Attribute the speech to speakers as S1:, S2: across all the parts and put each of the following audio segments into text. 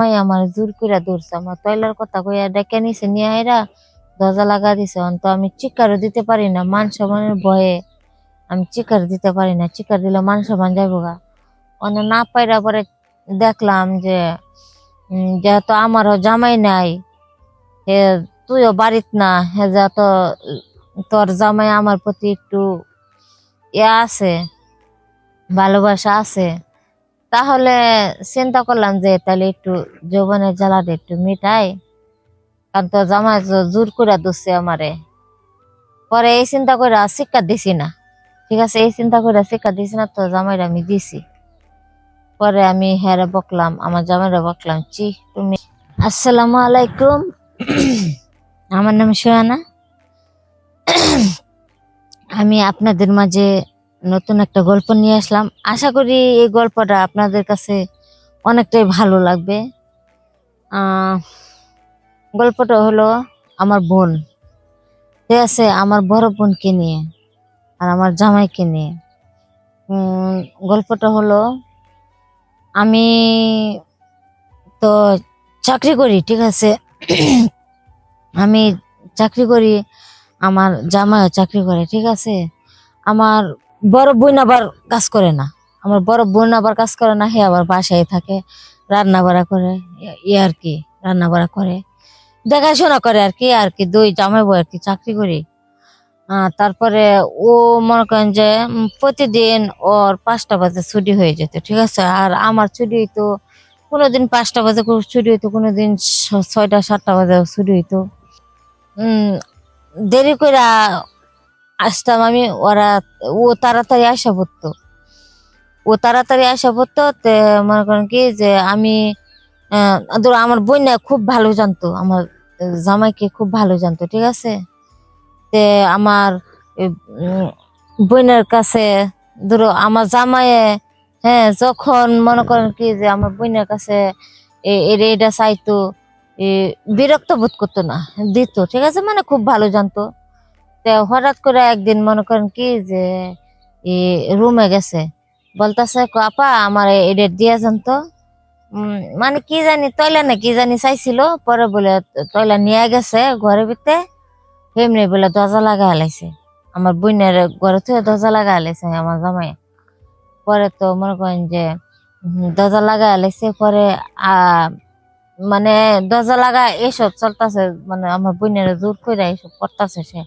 S1: আমার জোর কইরা ধরছে আমার তয়লার কথা কইয়া ডেকে নিছে নিয়ে আইরা দরজা লাগা দিছে অন্ত আমি চিকারও দিতে পারি না, মান সম্মানের ভয়ে আমি চিকার দিতে পারি না চিকার দিলে মান সম্মান যাব গা। অন্য না পাইরা পরে দেখলাম যে যেহেতু আমারও জামাই নাই, হে তুইও বাড়িত না, হে যা তো তোর জামাই আমার প্রতি একটু ইয়ে আছে, ভালোবাসা আছে। তাহলে চিন্তা করলাম যে তাহলে একটু যৌবনের জ্বালাটা একটু মিটাই। কারণ তো জামাই জোর করে দিচ্ছে আমারে। পরে এই চিন্তা করে শিক্ষা দিছি না। ঠিক আছে, এই চিন্তা করে শিক্ষা দিছি না তো জামাইরা আমি দিছি। পরে আমি হেরে বকলাম, আমার জামাইরা বকলাম চি তুমি আসসালামু আলাইকুম। আমার নাম সোয়ানা আমি আপনাদের মাঝে নতুন একটা গল্প নিয়ে আসলাম। আশা করি এই গল্পটা আপনাদের কাছে অনেকটাই ভালো লাগবে। গল্পটা হলো আমার বোন। ঠিক আছে আমার বড় বোনকে নিয়ে আর আমার জামাইকে নিয়ে। গল্পটা হলো, আমি তো চাকরি করি, ঠিক আছে? আমি চাকরি করি, আমার জামাইও চাকরি করে, ঠিক আছে? আমার বড় বোন আবার কাজ করে না। আমার বড় বোন আবার কাজ করে না হে আবার বাসায় থাকে রান্না বাড়া করে ই- আর কি রান্না বাড়া করে। দেখাশোনা করে আর কি আর কি, দুই জামাই বউ আর কি, চাকরি করি। তারপরে ও মনে করেন যে প্রতিদিন ওর পাঁচটা বাজে ছুটি হয়ে যেত, ঠিক আছে? আর আমার ছুটি হইতো, কোনোদিন পাঁচটা বাজে ছুটি হইতো, কোনোদিন ছয়টা, সাতটা বাজে ছুটি হইতো। দেরি করে আসতাম আমি ওরা ও তাড়াতাড়ি আসা পড়তো। ও তাড়াতাড়ি আসা পড়তো তে মনে করেন কি যে আমি ধরো আমার বোন খুব ভালো জানতো আমার জামাইকে খুব ভালো জানতো ঠিক আছে? তে আমার এ, বোনের কাছে ধরো আমার জামাইয়ে হ্যাঁ যখন মনে করেন কি যে আমার বোনের কাছে এটা চাইতো বিরক্ত বোধ করতো না দিত ঠিক আছে? মানে খুব ভালো জানতো। হঠাৎ করে একদিন মনে করেন কি যে রুমে গেছে। বলতেছে আপা, আমার এটা দিয়ে যান তো। মানে কি জানি তৈলা না কি জানি চাইছিল, পরে বলে তৈলা নিয়ে গেছে ঘরের ভিতরে। এমনি বলে, দরজা লাগা লাইছে। আমার বোনের ঘরে থেকে দরজা লাগা লাইছে, আমার জামাই। পরে তো মনে করেন যে দরজা লাগা লাইছে, পরে মানে দরজা লাগা এসব চলতেছে মানে আমার বোনের জোর করে এসব করতেছে সে।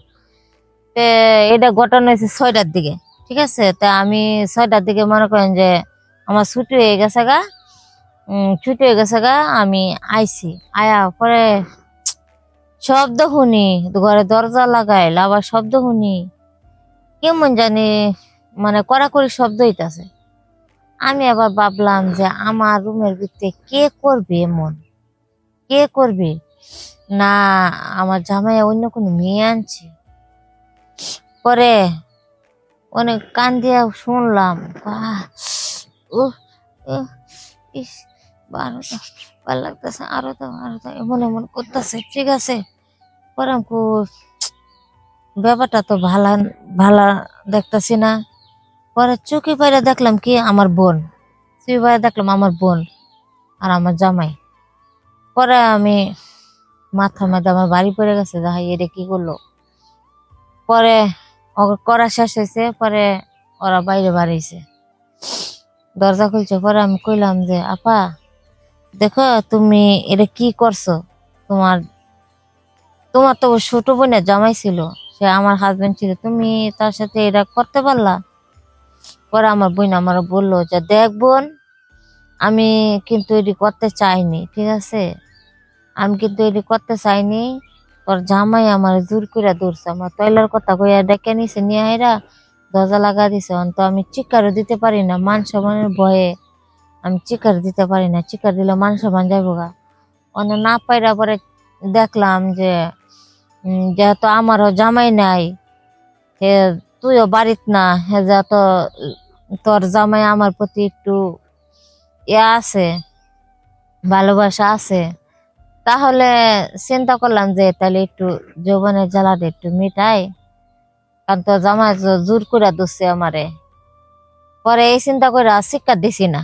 S1: তে এটা ঘটনা হয়েছে ছয়টার দিকে, ঠিক আছে? তা আমি ছয়টার দিকে মনে করেন যে আমার ছুটি হয়ে গেছে গা ছুটি হয়ে গেছে গা, আমি আইছি। আয়া পরে শব্দ শুনি, ঘরে দরজা লাগাইল আবার শব্দ শুনি। কেমন জানি মানে কড়াকড়ি শব্দ হইতাছে। আমি আবার ভাবলাম যে আমার রুমের ভিতরে কে করবে এমন? কে করবে? না, আমার জামাই অন্য কোনো মেয়ে আনছে। পরে অনেক কান দিয়ে শুনলাম। ইস লাগতেছে, আরও তো আরও তো, এমন এমন করতেছে, ঠিক আছে। পরে ব্যাপারটা তো ভালা ভালা দেখতেছি না। পরে চোখে পাইরে দেখলাম কি, আমার বোন। চোখে পাইরে দেখলাম আমার বোন আর আমার জামাই। পরে আমি মাথা মাথা আমার বাড়ি পড়ে গেছে, যাই এটা কি করল? পরে করা শেষ হয়েছে, পরে ওরা বাইরে বাড়িয়েছে দরজা খুলছে, পরে আমি কইলাম যে, আপা, দেখো তুমি এটা কি করছ? তোমার তোমার তো ছোট বোনের জামাই ছিল, সে আমার হাজবেন্ড ছিল, তুমি তার সাথে এটা করতে পারলা? পরে আমার বোন আমার বলল যে, দেখ বোন, আমি কিন্তু এটি করতে চাইনি, ঠিক আছে? আমি কিন্তু এটি করতে চাইনি তোর জামাই আমার জোর করে ধরছে, আমার তৈলার কথা কইয়া ডেকে নিছে, নিয়ে আইরা দরজা লাগা দিছে। অন্ত আমি চিকারও দিতে পারি না, মান সম্মানের ভয়ে আমি চিকার দিতে পারি না, চিকার দিলে মান সম্মান যাব গা। অন্য না পাইরা পরে দেখলাম যে যেহেতু আমারও জামাই নাই, হে তুইও বাড়িত না, হে যা তো তোর জামাই আমার প্রতি একটু ইয়ে আছে, ভালোবাসা আছে তাহলে চিন্তা করলাম যে তাহলে একটু যৌবনের জ্বালাটা একটু মিটাই। কারণ তো জামাই জোর করে দিচ্ছে আমারে। পরে এই চিন্তা করে শিক্ষা দিছি না।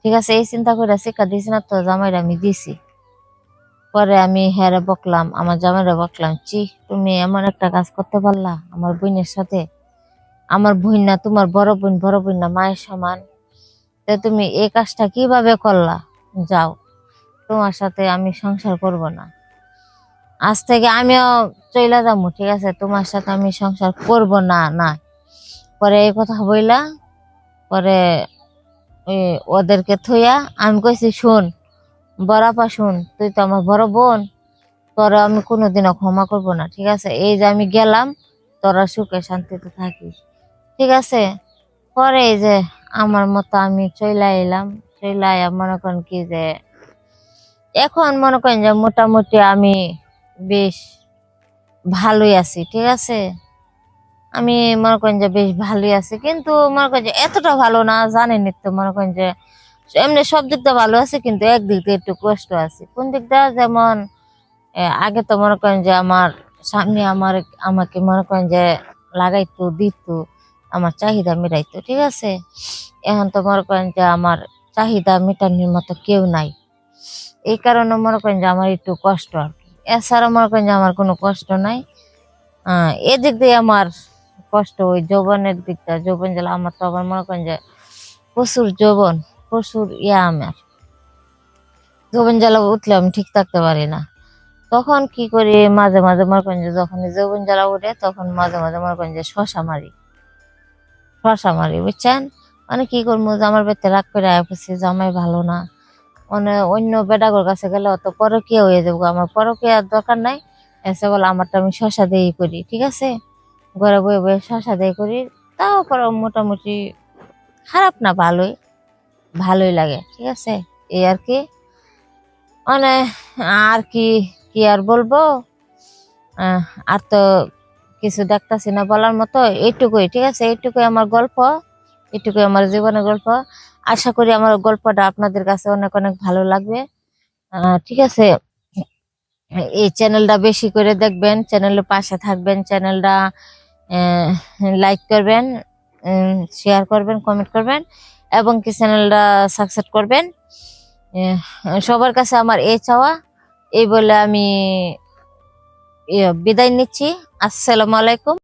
S1: ঠিক আছে, এই চিন্তা করে শিক্ষা দিয়েছি না তো জামাইরা আমি দিছি। পরে আমি হ্যারে বকলাম, আমার জামাইরা বকলাম চি তুমি এমন একটা কাজ করতে পারলা আমার বোনের সাথে। আমার বোন না, তোমার বড় বোন বড় বোন না, মায়ের সমান। তো তুমি এই কাজটা কীভাবে করলা? যাও। তোমার সাথে আমি সংসার করব না। আজ থেকে আমিও চইলা যাব ঠিক আছে? তোমার সাথে আমি সংসার করব না না। পরে এই কথা বইলা, পরে ওদেরকে থইয়া আমি কইছি, শোন বড়াপা শোন, তুই তো আমার বড় বোন, তোরা আমি কোনোদিনও ক্ষমা করব না, ঠিক আছে? এই যে আমি গেলাম, তোরা সুখে শান্তিতে থাকিস, ঠিক আছে? পরে এই যে আমার মতো আমি চইলা এলাম চইলা মনে করেন কি যে এখন মনে করেন যে মোটামুটি আমি বেশ ভালোই আছি, ঠিক আছে? আমি মনে করেন যে বেশ ভালোই আছি, কিন্তু মনে করেন যে এতটা ভালো না জানেন তো, মনে করেন যে এমনি সব দিকটা ভালো আছে, কিন্তু একদিক দিয়ে একটু কষ্ট আছে। কোন দিকটা যেমন আগে তো মনে করেন যে আমার সামনে আমার, আমাকে মনে করেন যে লাগাইতো, দিত, আমার চাহিদা মেটাইতো, ঠিক আছে? এখন তো মনে করেন যে আমার চাহিদা মেটানোর মতো কেউ নাই। এই কারণে মনে করেন যে আমার একটু কষ্ট আর কি। এছাড়া মনে করেন যে আমার কোনো কষ্ট নাই। এদিক দিয়ে আমার কষ্ট ওই যৌবনের দিকটা, যৌবন জেলা আমার তো আবার মনে করেন যে প্রচুর যৌবন, প্রচুর ইয়া আমার। যৌবন জ্বালা উঠলে আমি ঠিক থাকতে পারি না। তখন কি করি, মাঝে মাঝে মনে করেন যে যখন যৌবন জ্বালা উঠে, তখন মাঝে মাঝে মনে করেন যে শশা মারি। শশা মারি, বুঝছেন? মানে কি করব জামার বেতে রাগ করে আইসি জামাই ভালো না। অন্য বেডাগর কাছে গেলে অত পরকিয়া হয়ে যাব। আমার পরকিয়ার দরকার নাই। এসে বলে, আমারটা আমি শশা দিয়ে করি। ঠিক আছে? ঘরে বয়ে বয়ে শশা দিয়ে করি। তাও পরে মোটামুটি খারাপ না, ভালোই। ভালোই লাগে, ঠিক আছে? এই আর কি। মানে আর কি কি আর বলব? আর তো কিছু দেখতাছি না বলার মতো। এইটুকুই, ঠিক আছে? এইটুকুই আমার গল্প। এইটুকুই আমার জীবনের গল্প। আশা করি আমার গল্পটা আপনাদের কাছে অনেক অনেক ভালো লাগবে। ঠিক আছে। এই চ্যানেলটা বেশি করে দেখবেন চ্যানেলের পাশে থাকবেন চ্যানেলটা লাইক করবেন শেয়ার করবেন কমেন্ট করবেন এবং কি চ্যানেলটা সাকসেস করবেন। সবার কাছে আমার এই চাওয়া। এই বলে আমি ইয়ে, বিদায় নিচ্ছি। আসসালামু আলাইকুম।